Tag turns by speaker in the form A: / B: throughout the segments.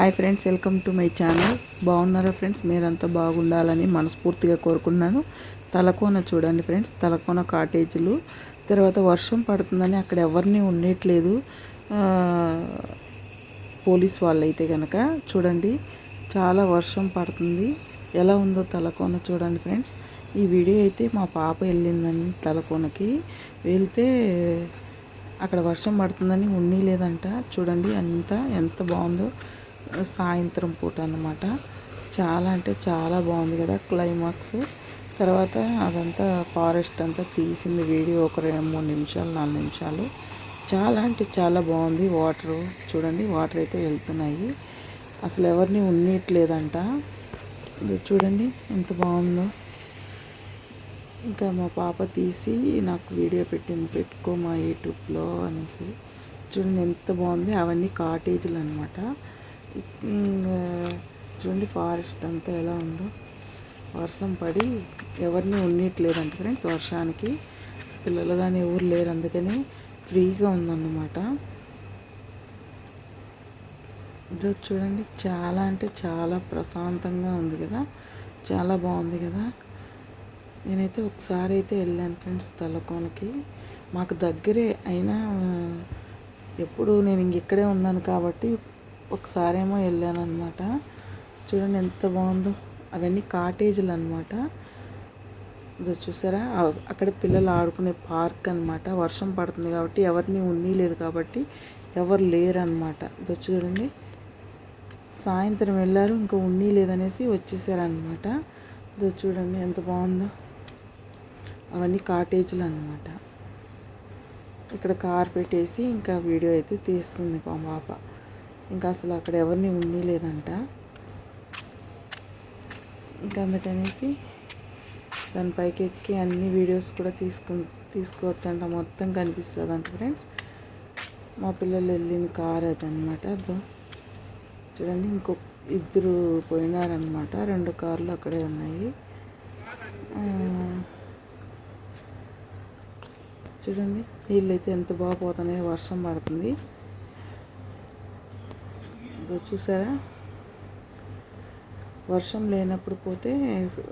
A: Hi friends welcome to my channel. బాగున్నారా friends? మీరంతా బాగుండాలని మనస్ఫూర్తిగా కోరుకున్నాను తలకోన చూడండి ఫ్రెండ్స్ తలకోన కాటేజీలు. తర్వాత వర్షం పడుతుందని అక్కడ ఎవరిని ఉండట్లేదు. పోలీస్ వాళ్ళు అయితే కనుక చూడండి చాలా వర్షం పడుతుంది. ఎలా ఉందో తలకోన చూడండి ఫ్రెండ్స్. ఈ వీడియో అయితే మా పాప వెళ్ళిందని తలకోనకి. వెళ్తే అక్కడ వర్షం పడుతుందని ఉండి లేదంట చూడండి అంతా ఎంత బాగుందో. సాయంత్రం పూట అనమాట చాలా అంటే చాలా బాగుంది కదా క్లైమాక్స్. తర్వాత అదంతా ఫారెస్ట్ అంతా తీసింది వీడియో ఒక రెండు మూడు నిమిషాలు నాలుగు నిమిషాలు. చాలా అంటే చాలా బాగుంది వాటర్. చూడండి వాటర్ అయితే వెళ్తున్నాయి. అసలు ఎవరిని ఉన్నట్లేదంట ఇది చూడండి ఎంత బాగుందో. ఇంకా మా పాప తీసి నాకు వీడియో పెట్టింది పెట్టుకో మా యూట్యూబ్లో అనేసి. చూడండి ఎంత బాగుంది. అవన్నీ కాటేజీలు అనమాట చూడండి ఫారెస్ట్ అంతా ఎలా ఉందో. వర్షం పడి ఎవరిని ఉండట్లేదంట ఫ్రెండ్స్ వర్షానికి. పిల్లలు కానీ ఎవరు లేరు అందుకని ఫ్రీగా ఉందన్నమాట. ఇదో చూడండి చాలా అంటే చాలా ప్రశాంతంగా ఉంది కదా. చాలా బాగుంది కదా. నేనైతే ఒకసారి అయితే వెళ్ళాను ఫ్రెండ్స్ తలకోనకి. మాకు దగ్గరే అయినా ఎప్పుడు నేను ఇంక ఇక్కడే ఉన్నాను కాబట్టి ఒకసారేమో వెళ్ళాను అనమాట చూడండి ఎంత బాగుందో. అవన్నీ కాటేజీలు అనమాట ఇదో చూసారా? అక్కడ పిల్లలు ఆడుకునే పార్క్ అనమాట వర్షం పడుతుంది కాబట్టి ఎవరిని ఉన్ని లేదు కాబట్టి ఎవరు లేరనమాట ఇది చూడండి. సాయంత్రం వెళ్ళారు ఇంకా ఉన్ని లేదనేసి వచ్చేసారనమాట ఇదో చూడండి ఎంత బాగుందో. అవన్నీ కాటేజీలు అనమాట ఇక్కడ కార్ పెట్టేసి ఇంకా వీడియో అయితే తీస్తుంది మా పాప. ఇంకా అసలు అక్కడ ఎవరిని ఉండి లేదంట. ఇంకా అందుకనేసి దాని పైకి ఎక్కి అన్ని వీడియోస్ కూడా తీసుకు తీసుకోవచ్చంట. మొత్తం కనిపిస్తుంది అంట ఫ్రెండ్స్. మా పిల్లలు వెళ్ళిన కార్ అది అనమాట అదో చూడండి ఇంకో ఇద్దరు పోయినారనమాట రెండు కార్లు అక్కడే ఉన్నాయి. చూడండి నీళ్ళు అయితే ఎంత బాగా పోతున్నాయో వర్షం పడుతుంది. చూసారా? వర్షం లేనప్పుడు పోతే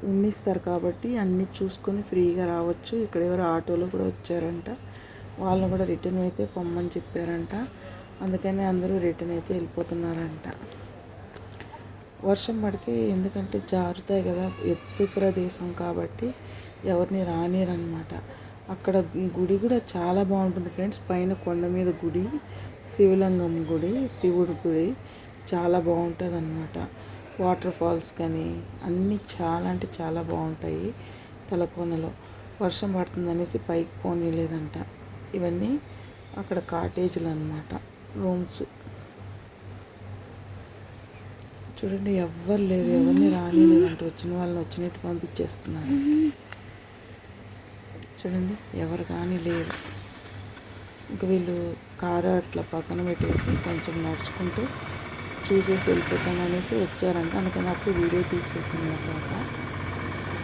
A: ఉన్నిస్తారు కాబట్టి అన్నీ చూసుకొని ఫ్రీగా రావచ్చు. ఇక్కడ ఎవరు ఆటోలు కూడా వచ్చారంట. వాళ్ళు కూడా రిటర్న్ అయితే పొమ్మని చెప్పారంట. అందుకని అందరూ రిటర్న్ అయితే వెళ్ళిపోతున్నారంట. వర్షం పడితే ఎందుకంటే జారుతాయి కదా ఎత్తు ప్రదేశం కాబట్టి ఎవరిని రానిరనమాట అక్కడ గుడి కూడా చాలా బాగుంటుంది ఫ్రెండ్స్. పైన కొండ మీద గుడి శివలింగం గుడి శివుడి గుడి. చాలా బాగుంటుంది అనమాట వాటర్ ఫాల్స్ కానీ అన్నీ చాలా అంటే చాలా బాగుంటాయి తలకోనలో వర్షం పడుతుంది అనేసి పైకి పోనీలేదంట ఇవన్నీ అక్కడ కాటేజీలు అనమాట రూమ్స్. చూడండి ఎవ్వరు లేరు ఎవరిని రానిలేదంటే వచ్చిన వాళ్ళని వచ్చినట్టు పంపించేస్తున్నారు. చూడండి ఎవరు కానీ లేరు. ఇంక వీళ్ళు కారు అట్లా పక్కన పెట్టేసి కొంచెం నడుచుకుంటూ చూసేసి వెళ్ళిపోతాను అనేసి వచ్చారంట. అందుకని అప్పుడు వీడియో తీసి పెట్టింది అన్నమాట.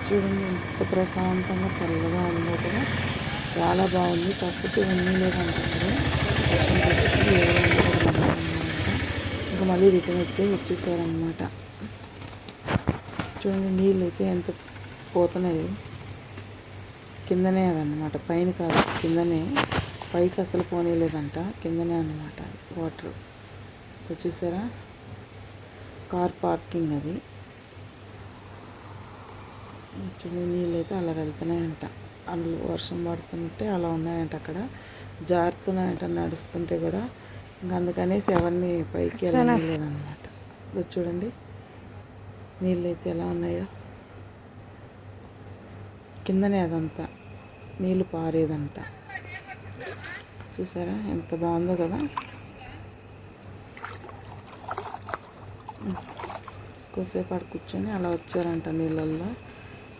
A: చూడండి ఎంత ప్రశాంతంగా చల్లగా ఉందో కూడా. చాలా బాగుంది. కాకపోతే ఉన్నీ లేదంటే ఇంకా మళ్ళీ రిటర్న్ అయితే వచ్చేసారనమాట చూడండి నీళ్ళు అయితే ఎంత పోతున్నాయి. కిందనే అదనమాట పైన కాదు కిందనే. పైకి అసలు పోనీలేదంట కిందనే అనమాట వాటర్. వచ్చేసారా? కార్ పార్కింగ్ అది. చూడండి నీళ్ళు అయితే అలా వెళ్తున్నాయంట. అందులో వర్షం పడుతుంటే అలా ఉన్నాయంట అక్కడ. జారుతున్నాయంట నడుస్తుంటే కూడా. ఇంకా అందుకనేసి ఎవరిని పైకి వెళ్ళలేదన్నమాట చూడండి. నీళ్ళు అయితే ఎలా ఉన్నాయో. కిందనే అదంతా. నీళ్ళు పారేదంట. చూసారా? ఎంత బాగుందో కదా. కొద్దిసేపు అక్కడ కూర్చొని అలా వచ్చారంట నీళ్ళల్లో.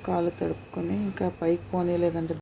A: కాళ్ళు తడుపుకొని ఇంకా పైకి పోనీలేదంటే